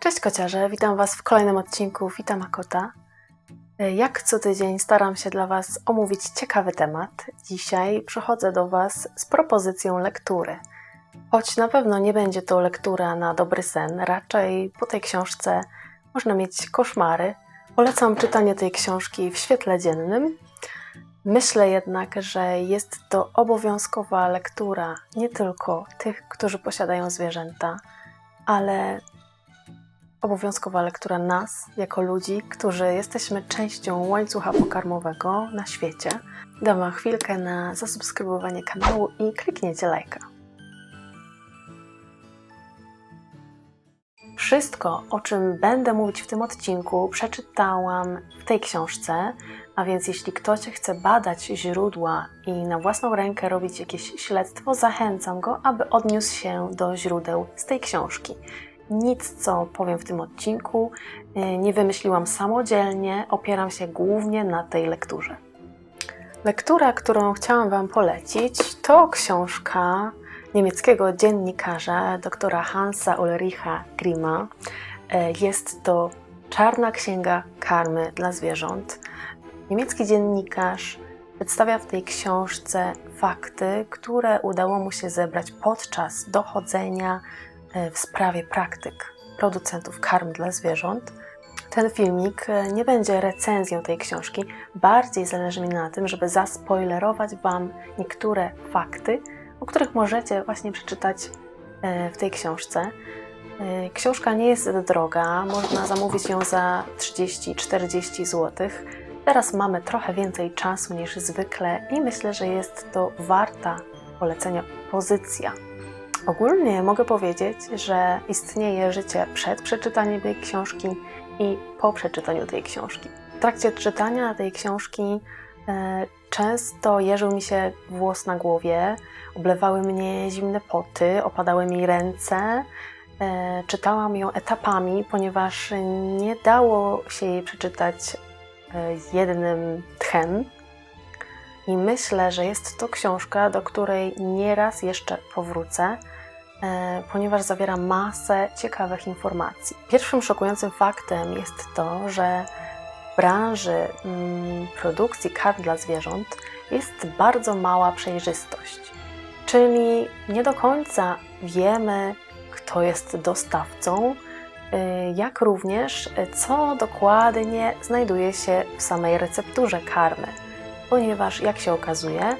Cześć kociarze, witam Was w kolejnym odcinku Witam Akota. Jak co tydzień staram się dla Was omówić ciekawy temat. Dzisiaj przychodzę do Was z propozycją lektury. Choć na pewno nie będzie to lektura na dobry sen, raczej po tej książce można mieć koszmary. Polecam czytanie tej książki w świetle dziennym. Myślę jednak, że jest to obowiązkowa lektura nie tylko tych, którzy posiadają zwierzęta, ale obowiązkowa lektura nas, jako ludzi, którzy jesteśmy częścią łańcucha pokarmowego na świecie. Dam Wam chwilkę na zasubskrybowanie kanału i kliknięcie lajka. Wszystko, o czym będę mówić w tym odcinku, przeczytałam w tej książce, a więc jeśli ktoś chce badać źródła i na własną rękę robić jakieś śledztwo, zachęcam go, aby odniósł się do źródeł z tej książki. Nic, co powiem w tym odcinku, y, nie wymyśliłam samodzielnie, opieram się głównie na tej lekturze. Lektura, którą chciałam Wam polecić, to książka niemieckiego dziennikarza doktora Hansa Ulricha Grima. Y, Jest to Czarna Księga Karmy dla Zwierząt. Niemiecki dziennikarz przedstawia w tej książce fakty, które udało mu się zebrać podczas dochodzenia e, w sprawie praktyk producentów karm dla zwierząt. Ten filmik e, nie będzie recenzją tej książki, bardziej zależy mi na tym, żeby zaspoilerować Wam niektóre fakty, o których możecie właśnie przeczytać e, w tej książce. E, Książka nie jest droga, można zamówić ją za 30-40 zł. Teraz mamy trochę więcej czasu niż zwykle i myślę, że jest to warta polecenia pozycja. Ogólnie mogę powiedzieć, że istnieje życie przed przeczytaniem tej książki i po przeczytaniu tej książki. W trakcie czytania tej książki e, często jeżył mi się włos na głowie, oblewały mnie zimne poty, opadały mi ręce. E, czytałam ją etapami, ponieważ nie dało się jej przeczytać e, jednym tchem. I myślę, że jest to książka, do której nieraz jeszcze powrócę, e, ponieważ zawiera masę ciekawych informacji. Pierwszym szokującym faktem jest to, że w branży mm, produkcji karm dla zwierząt jest bardzo mała przejrzystość. Czyli nie do końca wiemy, kto jest dostawcą, y, jak również y, co dokładnie znajduje się w samej recepturze karmy, ponieważ jak się okazuje, y,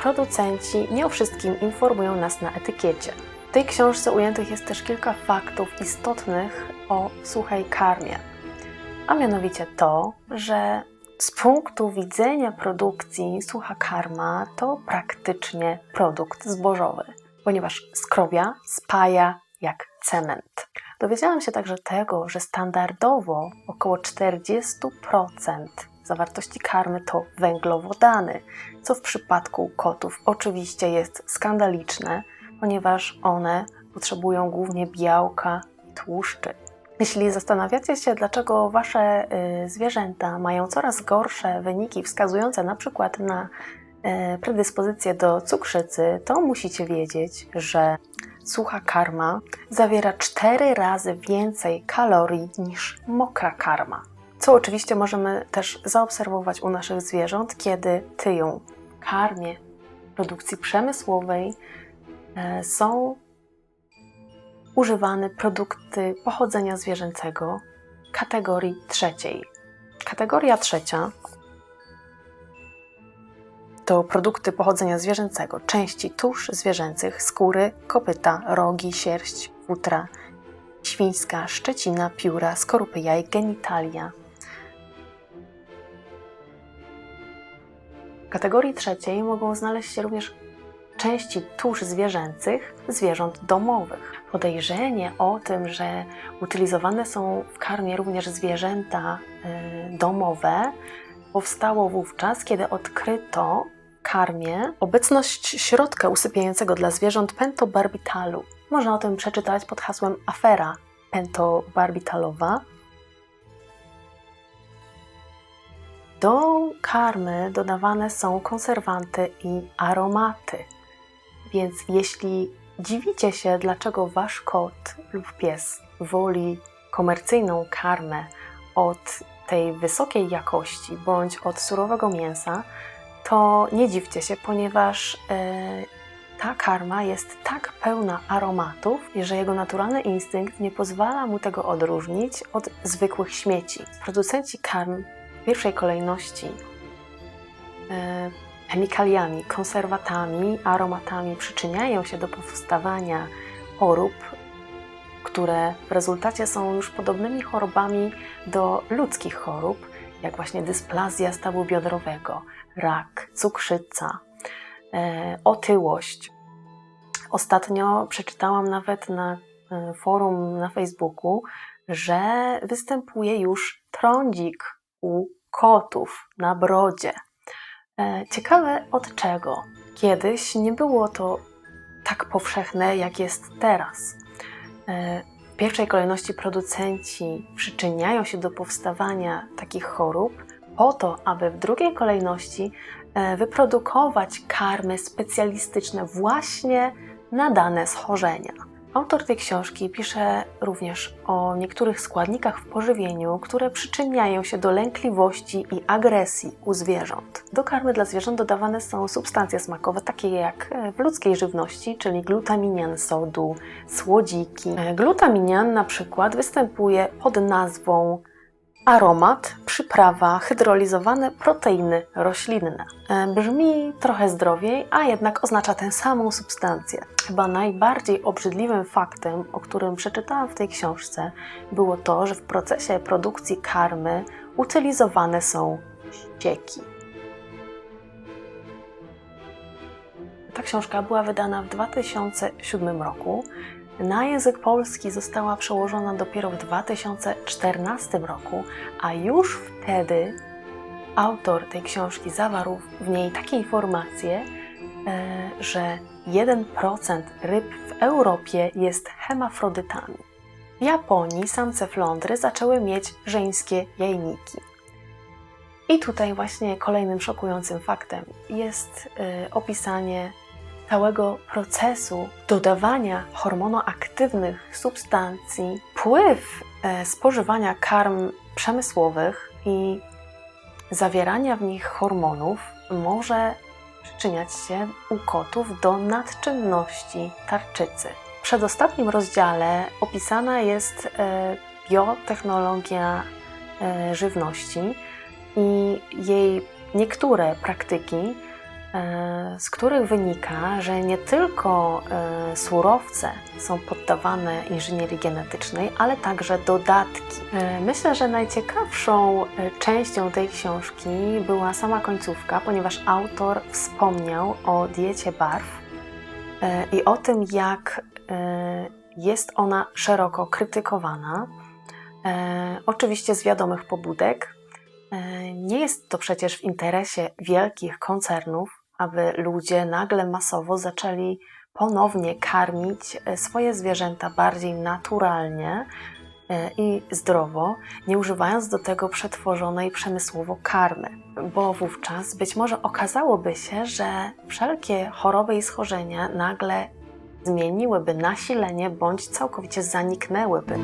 producenci nie o wszystkim informują nas na etykiecie. W tej książce ujętych jest też kilka faktów istotnych o suchej karmie, a mianowicie to, że z punktu widzenia produkcji sucha karma to praktycznie produkt zbożowy ponieważ skrobia, spaja jak cement. Dowiedziałam się także tego, że standardowo około 40% zawartości karmy to węglowodany, co w przypadku kotów oczywiście jest skandaliczne, ponieważ one potrzebują głównie białka i tłuszczy. Jeśli zastanawiacie się, dlaczego wasze y, zwierzęta mają coraz gorsze wyniki wskazujące na przykład na e, predyspozycję do cukrzycy, to musicie wiedzieć, że sucha karma zawiera 4 razy więcej kalorii niż mokra karma. Co oczywiście możemy też zaobserwować u naszych zwierząt, kiedy tyją karmie produkcji przemysłowej e, są używane produkty pochodzenia zwierzęcego kategorii trzeciej. Kategoria trzecia to produkty pochodzenia zwierzęcego, części tusz zwierzęcych, skóry, kopyta, rogi, sierść, futra, świńska, szczecina, pióra, skorupy jaj, genitalia. W kategorii trzeciej mogą znaleźć się również części tusz zwierzęcych zwierząt domowych. Podejrzenie o tym, że utylizowane są w karmie również zwierzęta y, domowe, powstało wówczas, kiedy odkryto w karmie obecność środka usypiającego dla zwierząt pentobarbitalu. Można o tym przeczytać pod hasłem afera pentobarbitalowa. Do karmy dodawane są konserwanty i aromaty. Więc jeśli dziwicie się, dlaczego wasz kot lub pies woli komercyjną karmę od tej wysokiej jakości bądź od surowego mięsa, to nie dziwcie się, ponieważ e, ta karma jest tak pełna aromatów, że jego naturalny instynkt nie pozwala mu tego odróżnić od zwykłych śmieci. Producenci karm pierwszej kolejności e, chemikaliami, konserwatami, aromatami przyczyniają się do powstawania chorób, które w rezultacie są już podobnymi chorobami do ludzkich chorób, jak właśnie dysplazja stawu biodrowego, rak, cukrzyca, e, otyłość. Ostatnio przeczytałam nawet na e, forum na Facebooku, że występuje już trądzik u kotów na brodzie. E, Ciekawe od czego. Kiedyś nie było to tak powszechne, jak jest teraz. E, W pierwszej kolejności producenci przyczyniają się do powstawania takich chorób po to, aby w drugiej kolejności e, wyprodukować karmy specjalistyczne właśnie na dane schorzenia. Autor tej książki pisze również o niektórych składnikach w pożywieniu, które przyczyniają się do lękliwości i agresji u zwierząt. Do karmy dla zwierząt dodawane są substancje smakowe, takie jak e, w ludzkiej żywności, czyli glutaminian sodu, słodziki. E, Glutaminian na przykład występuje pod nazwą aromat, przyprawa, hydrolizowane proteiny roślinne. E, Brzmi trochę zdrowiej, a jednak oznacza tę samą substancję. Chyba najbardziej obrzydliwym faktem, o którym przeczytałam w tej książce, było to, że w procesie produkcji karmy utylizowane są ścieki. Ta książka była wydana w 2007 roku. Na język polski została przełożona dopiero w 2014 roku, a już wtedy autor tej książki zawarł w niej takie informacje, e, że 1% ryb w Europie jest hemafrodytami. W Japonii samce flądry zaczęły mieć żeńskie jajniki. I tutaj właśnie kolejnym szokującym faktem jest e, opisanie całego procesu dodawania hormonoaktywnych substancji, wpływ e, spożywania karm przemysłowych i zawierania w nich hormonów może przyczyniać się u kotów do nadczynności tarczycy. W przedostatnim rozdziale opisana jest e, biotechnologia e, żywności i jej niektóre praktyki, z których wynika, że nie tylko e, surowce są poddawane inżynierii genetycznej, ale także dodatki. E, Myślę, że najciekawszą e, częścią tej książki była sama końcówka, ponieważ autor wspomniał o diecie barw e, i o tym, jak e, jest ona szeroko krytykowana. E, Oczywiście z wiadomych pobudek, E, Nie jest to przecież w interesie wielkich koncernów, aby ludzie nagle masowo zaczęli ponownie karmić e, swoje zwierzęta bardziej naturalnie e, i zdrowo, nie używając do tego przetworzonej przemysłowo karmy, bo wówczas być może okazałoby się, że wszelkie choroby i schorzenia nagle zmieniłyby nasilenie bądź całkowicie zaniknęłyby.